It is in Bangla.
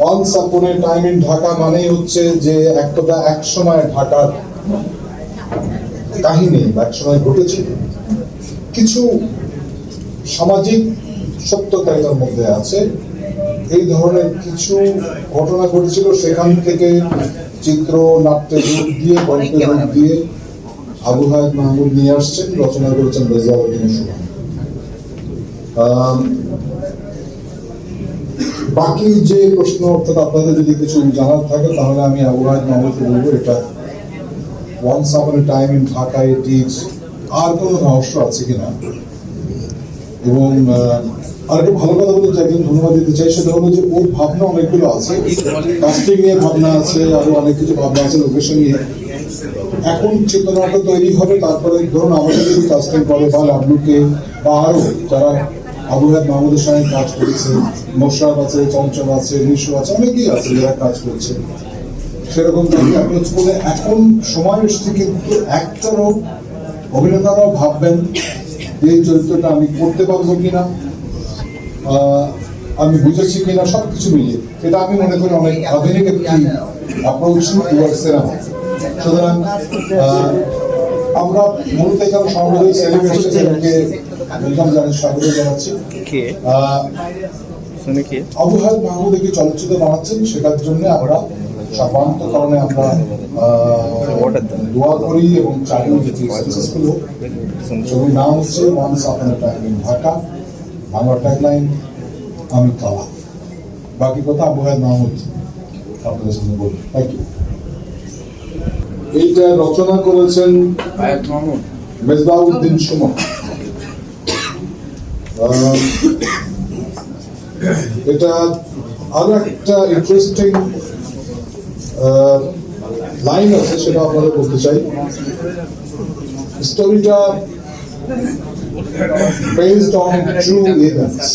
Once upon a time in Dhaka মানেই হচ্ছে যে একটা এক সময় ঢাকার কাহিনী বা এক সময় ঘটেছিল। কিছু সামাজিক সত্যতা এটার মধ্যে আছে। এই ধরনের কিছু ঘটনা ঘটেছিল সেখান থেকে চিত্র নাট্যের রূপ দিয়ে গল্পের রূপ দিয়ে আবু হায়াত মাহমুদ নিয়ে আসছেন রচনা করেছেন রেজাউদ্দিনের সুমন আম, বাকি যে প্রশ্ন, অর্থাৎ আপনাদের যদি কিছু জানার থাকে, তাহলে আমি আবু হায়াত মাহমুদকে বলব, এটা once upon a time in Dhaka it আর কোনো রহস্য আছে কিনা? এবং ভালো কথা বলতে চাই, একজন ধন্যবাদ দিতে চাই, সেটা হলো যে ওর ভাবনা অনেকগুলো আছে। কাস্টিং নিয়ে ভাবনা আছে, আরও অনেক কিছু ভাবনা আছে লোকেশন নিয়ে। এখন চেতনাটা তৈরি হবে, তারপরে ধরুন আমাদের যদি কাস্টিং করে বা লাবলুকে বা আরও যারা আবু হায়াত মাহমুদের সঙ্গে কাজ করেছে, মোশারফ আছে, চঞ্চল আছে নিশু আছে, অনেকেই আছে যারা কাজ করছে। সেরকম তাকে অ্যাপ্রোচ করে এখন সময় এসছে কিন্তু একটারও অভিনেতারাও ভাববেন এই চরিত্রটা আমি করতে পারব কিনা আমি বুঝেছি কিনা সব কিছু মিলিয়ে। এটা আমি মনে করি অনেক আধুনিক একটি অ্যাপ্রোচ সিনেমা সুতরাং আমরা মূলত এখানে সর্বদয় সেলিব্রেশনকে ওয়েলকাম জানাচ্ছি স্বাগত জানাচ্ছি কে? আহ, শুনে কে? আবু হায়াত মাহমুদ একটি চলচ্চিত্র বানাচ্ছেন সেটার জন্য আমরা সর্বান্ত কারণে আমরা দোয়া করি এবং চাইও যেটি সাকসেসফুল হোক। ছবির নাম হচ্ছে once upon time in Dhaka Bangla tagline আমি কালা। বাকি কথা আবু হায়াত মাহমুদ আপনাদের সামনে বলব। থ্যাংক ইউ এইটা রচনা করেছেন আয়াত মাহমুদ। মেজবাউদ্দিন সুমন। এটা আরও একটা ইন্টারেস্টিং লাইন আছে, সেটা আপনাদের বলতে চাই। স্টোরিটা বেসড অন ট্রু ইভেন্টস